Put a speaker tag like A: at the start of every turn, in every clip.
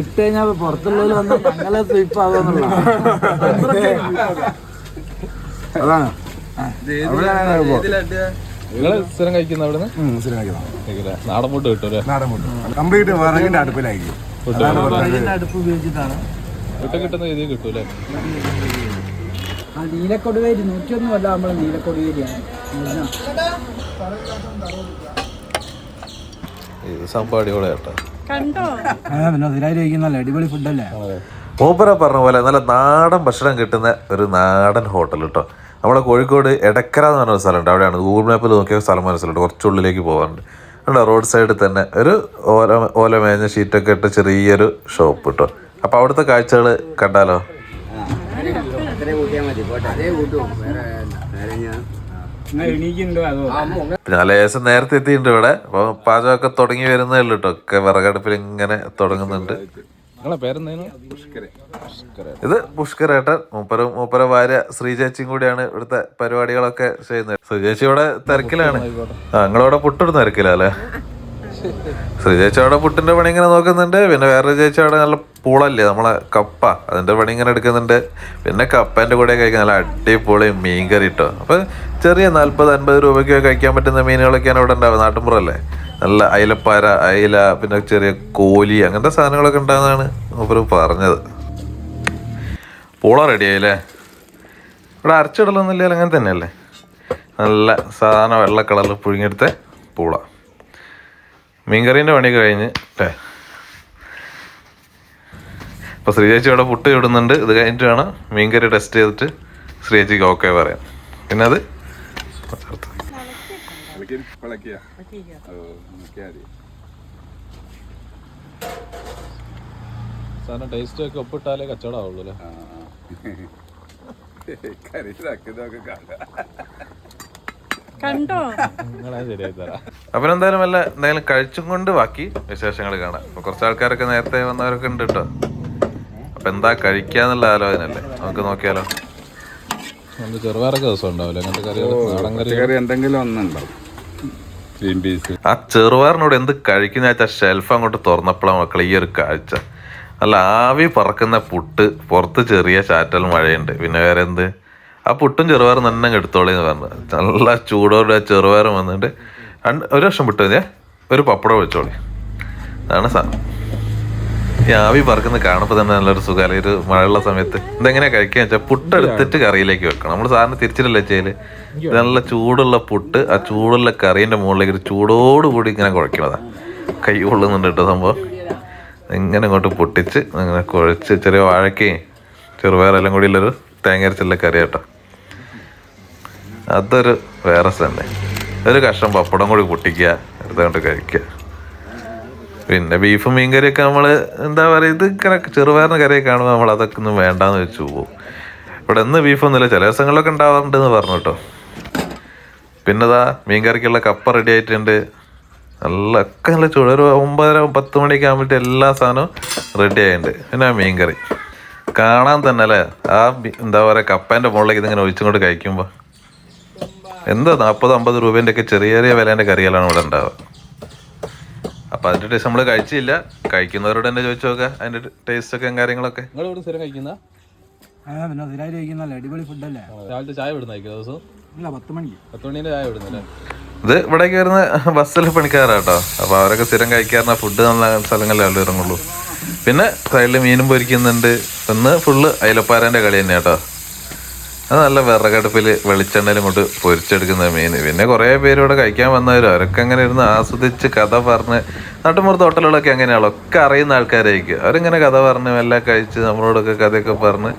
A: ഇട്ട് കഴിഞ്ഞാൽ പുറത്തുള്ളവര് വന്ന് ഞങ്ങളെ സ്വീപ്പ് ആകുന്നുള്ള
B: അതാണ്.
C: നിങ്ങൾ സ്ഥിരം കഴിക്കുന്ന അവിടെ
B: സ്ഥിരം കഴിക്കുന്ന
C: നിന്ന് നാടൻ ഫുഡ് കിട്ടും
B: നാടൻ ഫുഡ് കംപ്ലീറ്റ് വിറകിന്റെ അടുപ്പിലായിരിക്കും.
A: അടുപ്പ് ഉപയോഗിച്ചിട്ടാണ്.
C: കിട്ടുന്ന രീതിയിൽ കിട്ടൂലേ
D: ആ നീലക്കൊടുവേരി. നൂറ്റിയൊന്നും അല്ല നമ്മളെ നീലക്കൊടുവേരിയാണ്.
C: ഇത് സംഭവം
A: അടിപൊളിയാട്ടോ. പിന്നെ ഇതിലായി കഴിക്കുന്നല്ലേ അടിപൊളി ഫുഡല്ലേ
E: മൂപ്പര പറഞ്ഞ പോലെ നല്ല നാടൻ ഭക്ഷണം കിട്ടുന്ന ഒരു നാടൻ ഹോട്ടൽ കേട്ടോ നമ്മളെ കോഴിക്കോട് എടക്കര എന്ന് പറഞ്ഞ സ്ഥലമുണ്ട്. അവിടെയാണ്. ഗൂഗിൾ മാപ്പിൽ നോക്കിയ സ്ഥലം മനസ്സിലുണ്ട് കുറച്ചുള്ളിലേക്ക് പോകാറുണ്ട് അവിടെ റോഡ് സൈഡിൽ തന്നെ ഒരു ഓല ഓല മേഞ്ഞ ഷീറ്റൊക്കെ ഇട്ട് ചെറിയൊരു ഷോപ്പ് കേട്ടോ അപ്പോൾ അവിടുത്തെ കാഴ്ചകൾ കണ്ടാലോ? പിന്നെ ലേശം നേരത്തെ എത്തിയിട്ടുണ്ട് ഇവിടെ. അപ്പോൾ പാചകമൊക്കെ തുടങ്ങി വരുന്നേ ഉള്ളു കേട്ടോ. ഒക്കെ വിറകടുപ്പിൽ ഇങ്ങനെ തുടങ്ങുന്നുണ്ട്. ഇത് പുഷ്കരേട്ടൻ മൂപ്പരും മൂപ്പര ഭാര്യ ശ്രീചേച്ചിയും കൂടിയാണ് ഇവിടുത്തെ പരിപാടികളൊക്കെ ചെയ്യുന്നത്. ശ്രീചേച്ചി ഇവിടെ തിരക്കിലാണ്. ആ നിങ്ങളിവിടെ പുട്ടിടുന്ന തിരക്കിലല്ലേ ശ്രീചേച്ചി അവിടെ പുട്ടിന്റെ പണി ഇങ്ങനെ നോക്കുന്നുണ്ട്. പിന്നെ വേറൊരു ചേച്ചി അവിടെ നല്ല പൂളല്ലേ നമ്മളെ കപ്പ. അതിന്റെ പണി ഇങ്ങനെ എടുക്കുന്നുണ്ട്. പിന്നെ കപ്പേന്റെ കൂടെ കഴിക്കാൻ നല്ല അടിപൊളി മീൻ കറി ഇട്ടോ അപ്പോൾ ചെറിയ നാൽപ്പത് അൻപത് രൂപയ്ക്ക് കഴിക്കാൻ പറ്റുന്ന മീനുകളൊക്കെയാണ് ഇവിടെ ഉണ്ടാവുക നാട്ടുമ്പുറല്ലേ നല്ല അയിലപ്പാര അയില പിന്നെ ചെറിയ കോലി അങ്ങനത്തെ സാധനങ്ങളൊക്കെ ഉണ്ടാകുന്നതാണ് മൂപ്പര് പറഞ്ഞത്. പൂള റെഡി ആയില്ലേ? ഇവിടെ അരച്ചിടലൊന്നുമില്ല അങ്ങനെ തന്നെയല്ലേ? നല്ല സാധാരണ വെള്ള കളറിൽ പുഴുങ്ങിയെടുത്ത പൂള. മീൻകറീന്റെ പണി കഴിഞ്ഞ് അല്ലേ അപ്പോൾ ശ്രീചേച്ചി ഇവിടെ പുട്ട് ഇടുന്നുണ്ട് ഇത് കഴിഞ്ഞിട്ട് വേണം മീൻകറി ടെസ്റ്റ് ചെയ്തിട്ട് ശ്രീ ചേച്ചിക്ക് ഓക്കെ പറയാം. പിന്നെ അത്?
C: സാധനം ടേസ്റ്റ് ഒക്കെ ഒപ്പിട്ടാലേ കച്ചവടം ആവുള്ളൂ അല്ലേ?
F: കണ്ടോ?
E: എന്തായാലും വല്ല എന്തായാലും കഴിച്ചും കൊണ്ട് ബാക്കി വിശേഷങ്ങൾ കാണാം. കുറച്ച് ആൾക്കാരൊക്കെ നേരത്തെ വന്നവരൊക്കെ ഉണ്ട് കേട്ടോ അപ്പം എന്താ കഴിക്കാന്നുള്ള ആലോചനയല്ലേ? നമുക്ക് നോക്കിയാലോ.
C: നമുക്ക് ചെറുപയറൊക്കെ ദിവസം ഉണ്ടാവില്ല? അങ്ങനത്തെ കറി നാടൻ കറി
B: പച്ചക്കറി എന്തെങ്കിലും ഒന്നുണ്ടാവും. ഗ്രീൻ പീസ്
E: ആ ചെറുപയറിനോട് എന്ത് കഴിക്കുന്ന വെച്ചാൽ ഷെൽഫ് അങ്ങോട്ട് തുറന്നപ്പോഴാണ് മക്കളെ ഈ ഒരു കാഴ്ച. നല്ല ആവി പറക്കുന്ന പുട്ട് പുറത്ത് ചെറിയ ചാറ്റൽ മഴയുണ്ട്. പിന്നെ വേറെ എന്ത് ആ പുട്ടും ചെറുപയറും തന്നെ എടുത്തോളി എന്ന് പറഞ്ഞു നല്ല ചൂടോടെ ആ ചെറുപയറും വന്നിട്ട് ഒരു വർഷം പുട്ട് മതിയേ? ഒരു പപ്പടം വെച്ചോളി അതാണ് സാധനം ഈ ആവി പറക്കുന്ന കാണുമ്പോൾ തന്നെ നല്ലൊരു സുഖമല്ല ഒരു മഴയുള്ള സമയത്ത്. ഇതെങ്ങനെയാ കഴിക്കുക വെച്ചാൽ പുട്ട് എടുത്തിട്ട് കറിയിലേക്ക് വെക്കണം. നമ്മൾ സാറിന് തിരിച്ചിട്ടല്ലേ ചെയ്യൽ നല്ല ചൂടുള്ള പുട്ട് ആ ചൂടുള്ള കറീന്റെ മുകളിലേക്ക് ഒരു ചൂടോടുകൂടി ഇങ്ങനെ കുഴക്കണതാ കൈ കൊള്ളുന്നുണ്ട് സംഭവം. ഇങ്ങനെ ഇങ്ങോട്ട് പൊട്ടിച്ച് അങ്ങനെ കുഴച്ച് ചെറിയ വാഴക്കയും ചെറുപയറെല്ലാം കൂടി ഉള്ളൊരു തേങ്ങ അരച്ചുള്ള കറി കേട്ടോ. അതൊരു വേറെ തന്നെ ഒരു കഷ്ണം പപ്പടം കൂടി പൊട്ടിക്കുക എടുത്തുകൊണ്ട് കഴിക്കുക. പിന്നെ ബീഫും മീൻ കറിയൊക്കെ നമ്മൾ എന്താ പറയുക ഇത് ഇങ്ങനെ ചെറുപയറിന് കറിയൊക്കെ കാണുമ്പോൾ നമ്മൾ അതൊക്കെ ഒന്നും വേണ്ടാന്ന് വെച്ച് പോകും. ഇവിടെ ഇന്ന് ബീഫൊന്നുമില്ല ചില ദിവസങ്ങളിലൊക്കെ ഉണ്ടാവാറുണ്ട് എന്ന് പറഞ്ഞു കേട്ടോ. പിന്നെ ഇതാ മീൻ കറിക്കുള്ള കപ്പ റെഡി ആയിട്ടുണ്ട്. നല്ല ഒക്കെ നല്ല ചൂട് ഒരു ഒമ്പതര പത്ത് മണിയൊക്കെ ആകുമ്പോഴത്തെ എല്ലാ സാധനവും റെഡി ആയിട്ടുണ്ട്. പിന്നെ ആ മീൻ കറി കാണാൻ തന്നെ അല്ലേ? ആ എന്താ പറയുക കപ്പേന്റെ മുകളിലേക്ക് ഇതിങ്ങനെ ഒഴിച്ചുകൊണ്ട് കഴിക്കുമ്പോൾ എന്താ നാൽപ്പത് അമ്പത് രൂപേന്റെ ഒക്കെ ചെറിയ ചെറിയ വിലേന്റെ കറികളാണ് ഇവിടെ ഉണ്ടാവുക. അപ്പം അതിന്റെ ടേസ്റ്റ് നമ്മൾ കഴിച്ചില്ല. കഴിക്കുന്നവരോട് തന്നെ ചോദിച്ചു നോക്കുക അതിന്റെ ടേസ്റ്റൊക്കെ കാര്യങ്ങളൊക്കെ.
C: നിങ്ങൾ ഇവിടെ സ്ഥിരം കഴിക്കുന്ന?
A: പിന്നെ ഇതിലായി കഴിക്കുന്നല്ലേ അടിപൊളി ഫുഡല്ലേ
C: രാവിലത്തെ ചായ വിടുന്ന കഴിക്കുക ദിവസം?
A: ഇല്ല പത്ത് മണിക്ക്.
C: പത്ത് മണീന്റെ ചായ വിടുന്നല്ലേ
E: ഇത് ഇവിടേക്ക് വരുന്ന ബസ്സിലെ പണിക്കാരാട്ടോ. അപ്പോൾ അവരൊക്കെ സ്ഥിരം കഴിക്കാറുണ്ട് ഫുഡ് നല്ല സ്ഥലങ്ങളിലേ ഇറങ്ങുള്ളൂ. പിന്നെ സൈഡിൽ മീനും പൊരിക്കുന്നുണ്ട്. ഇന്ന് ഫുള്ള് അയിലപ്പാരന്റെ കളി തന്നെ കേട്ടോ അത് നല്ല വിറകടുപ്പിൽ വെളിച്ചെണ്ണയിലും കൊണ്ട് പൊരിച്ചെടുക്കുന്ന മീൻ. പിന്നെ കുറേ പേര് ഇവിടെ കഴിക്കാൻ വന്നവരും അവരൊക്കെ അങ്ങനെ ഇരുന്ന് ആസ്വദിച്ച് കഥ പറഞ്ഞ് നാട്ടുമ്പുറത്ത് ഹോട്ടലുകളൊക്കെ അങ്ങനെയാണല്ലോ ഒക്കെ അറിയുന്ന ആൾക്കാരായിരിക്കും. അവരിങ്ങനെ കഥ പറഞ്ഞ് എല്ലാം കഴിച്ച് നമ്മളോടൊക്കെ കഥയൊക്കെ പറഞ്ഞ്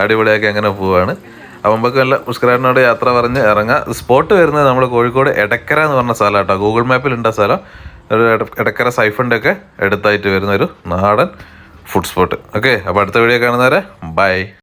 E: അടിപൊളിയാക്കി അങ്ങനെ പോവാണ്. നമുക്ക് നല്ല പുഷ്കരാടിനോട് യാത്ര പറഞ്ഞ് ഇറങ്ങാം. സ്പോട്ട് വരുന്നത് നമ്മൾ കോഴിക്കോട് എടക്കര എന്ന് പറഞ്ഞ സ്ഥലം കേട്ടോ ഗൂഗിൾ ആ സ്ഥലം. ഒരു എട- എടക്കര സൈഫിന്റെ ഒക്കെ അടുത്തായിട്ട് വരുന്ന ഒരു നാടൻ ഫുഡ് സ്പോട്ട്. ഓക്കെ അപ്പോൾ അടുത്ത വീഡിയോ കാണുന്നവരെ ബൈ.